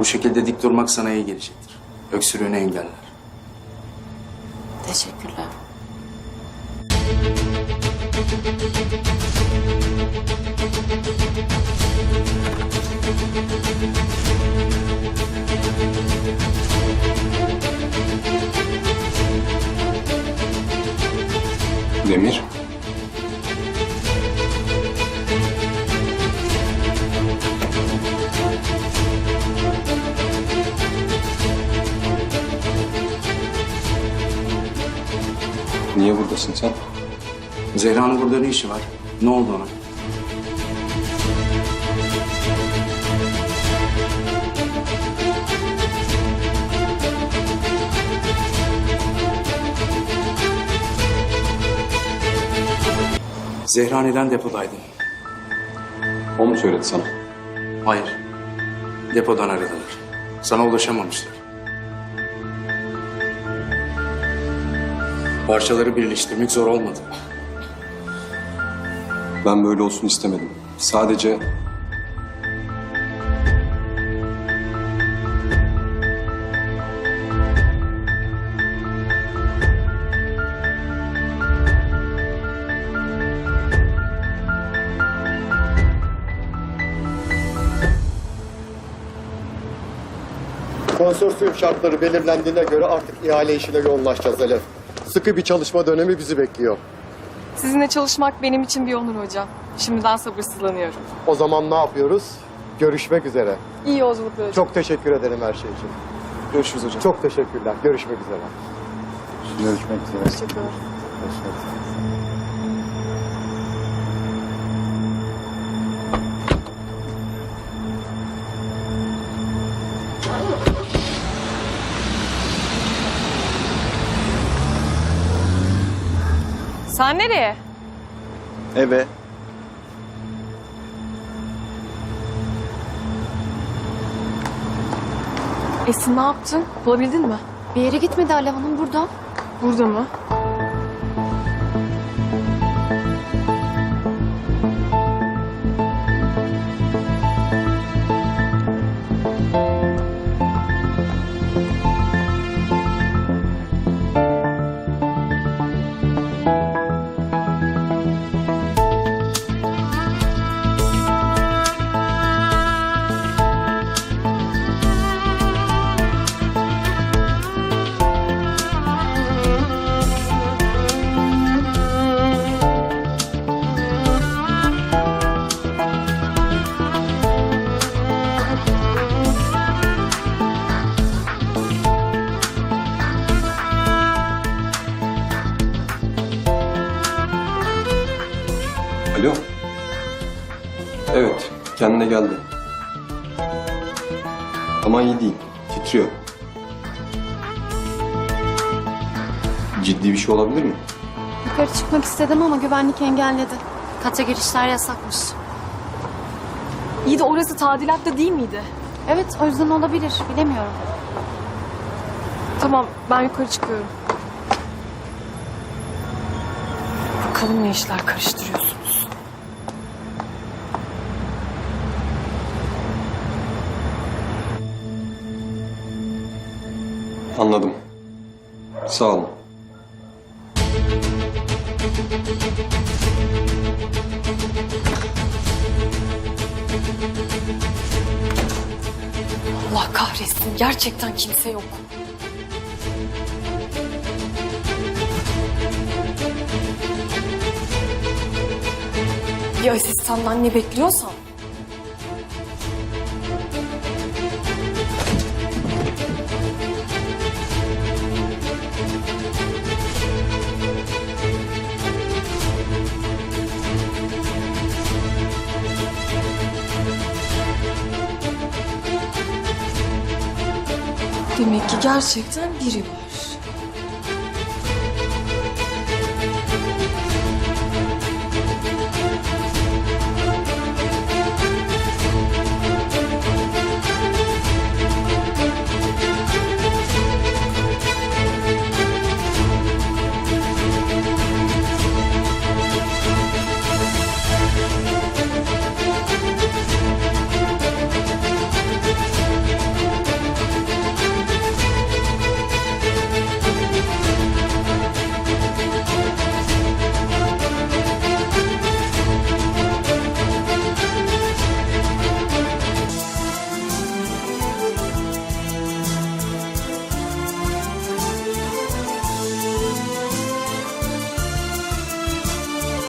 Bu şekilde dik durmak sana iyi gelecektir. Öksürüğünü engeller. Teşekkürler. Demir. Niye buradasın sen? Zehra'nın burada ne işi var? Ne oldu ona? Zehra neden depodaydı? O mu söyledi sana? Hayır. Depodan aradılar. Sana ulaşamamışlar. Parçaları birleştirmek zor olmadı. Ben böyle olsun istemedim. Sadece Konsorsiyum şartları belirlendiğine göre artık ihale işine yoğunlaşacağız Elif. Sıkı bir çalışma dönemi bizi bekliyor. Sizinle çalışmak benim için bir onur hocam. Şimdiden sabırsızlanıyorum. O zaman ne yapıyoruz? Görüşmek üzere. İyi yolculuklar hocam. Çok teşekkür ederim her şey için. görüşürüz hocam. Çok teşekkürler. Görüşmek üzere. Görüşmek üzere. Hoşçakalın. Görüşmek üzere. Sen nereye? Eve. Esin ne yaptın? Bulabildin mi? Bir yere gitmedi Alev Hanım burada. Burada mı? Kendine geldi. Ama iyi değil, titriyor. Ciddi bir şey olabilir mi? Yukarı çıkmak istedim ama güvenlik engelledi. Kata girişler yasakmış. İyi de orası tadilatta değil miydi? Evet o yüzden olabilir. Bilemiyorum. Tamam ben yukarı çıkıyorum. Bakalım ne işler karıştırıyorsunuz. Anladım. Sağ olun. Allah kahretsin gerçekten kimse yok. Bir asistandan ne bekliyorsam Demek ki gerçekten biri var.